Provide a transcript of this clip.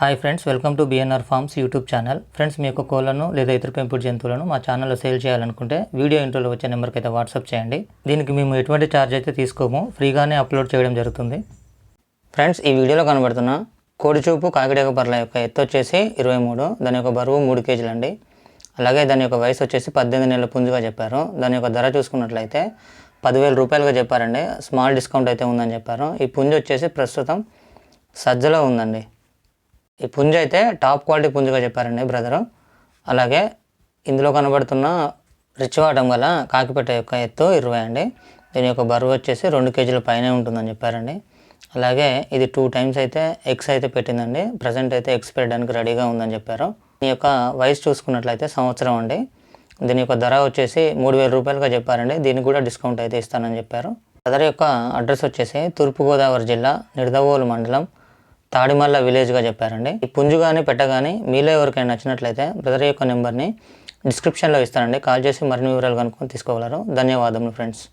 Hi friends welcome to BNR farms YouTube channel friends మీ యొక్క కోళ్ళను లేదా ఇతర పెంపుడు జంతువులను మా ఛానల్లో సేల్ చేయాలనుకుంటే వీడియో ఇంట్రోలో వచ్చే నెంబర్కి అయితే వాట్సాప్ చేయండి. దీనికి మేము ఎటువంటి ఛార్జ్ అయితే తీసుకోము ఫ్రీగానే అప్లోడ్ చేయడం జరుగుతుంది. ఫ్రెండ్స్ ఈ వీడియోలో కనబడుతున్న కోడిచూపు కాకిడేక బర్ల యొక్క ఎత్తు వచ్చేసి ఇరవై మూడు దాని యొక్క బరువు మూడు కేజీలు అండి. అలాగే దాని యొక్క వయసు వచ్చేసి పద్దెనిమిది నెలల పుంజుగా చెప్పారు. దాని యొక్క ధర చూసుకున్నట్లయితే పదివేల రూపాయలుగా చెప్పారండి. స్మాల్ డిస్కౌంట్ అయితే ఉందని చెప్పారు. ఈ పుంజు వచ్చేసి ప్రస్తుతం సజ్జలో ఉందండి. ఈ పుంజ అయితే టాప్ క్వాలిటీ పుంజుగా చెప్పారండి బ్రదరు. అలాగే ఇందులో కనబడుతున్న రిచ్వాటం గల కాకిపెట్ట యొక్క ఎత్తు ఇరవై అండి. దీని యొక్క బరువు వచ్చేసి రెండు కేజీల పైనే ఉంటుందని చెప్పారండి. అలాగే ఇది టూ టైమ్స్ అయితే ఎగ్స్ అయితే పెట్టిందండి. ప్రజెంట్ అయితే ఎగ్స్ పెట్టడానికి రెడీగా ఉందని చెప్పారు. దీని యొక్క వయసు చూసుకున్నట్లయితే సంవత్సరం అండి. దీని యొక్క ధర వచ్చేసి మూడు వేల రూపాయలుగా చెప్పారండి. దీనికి కూడా డిస్కౌంట్ అయితే ఇస్తానని చెప్పారు. బ్రదర్ యొక్క అడ్రస్ వచ్చేసి తూర్పుగోదావరి జిల్లా నిడదవోలు మండలం తాడిమల్ల విలేజ్గా చెప్పారండి. ఈ పుంజు కానీ పెట్ట కానీ మీలో ఎవరికైనా నచ్చినట్లయితే బ్రదర్ యొక్క నెంబర్ని డిస్క్రిప్షన్లో ఇస్తానండి. కాల్ చేసి మరిన్ని వివరాలు కనుక్కొని తీసుకోగలరు. ధన్యవాదములు ఫ్రెండ్స్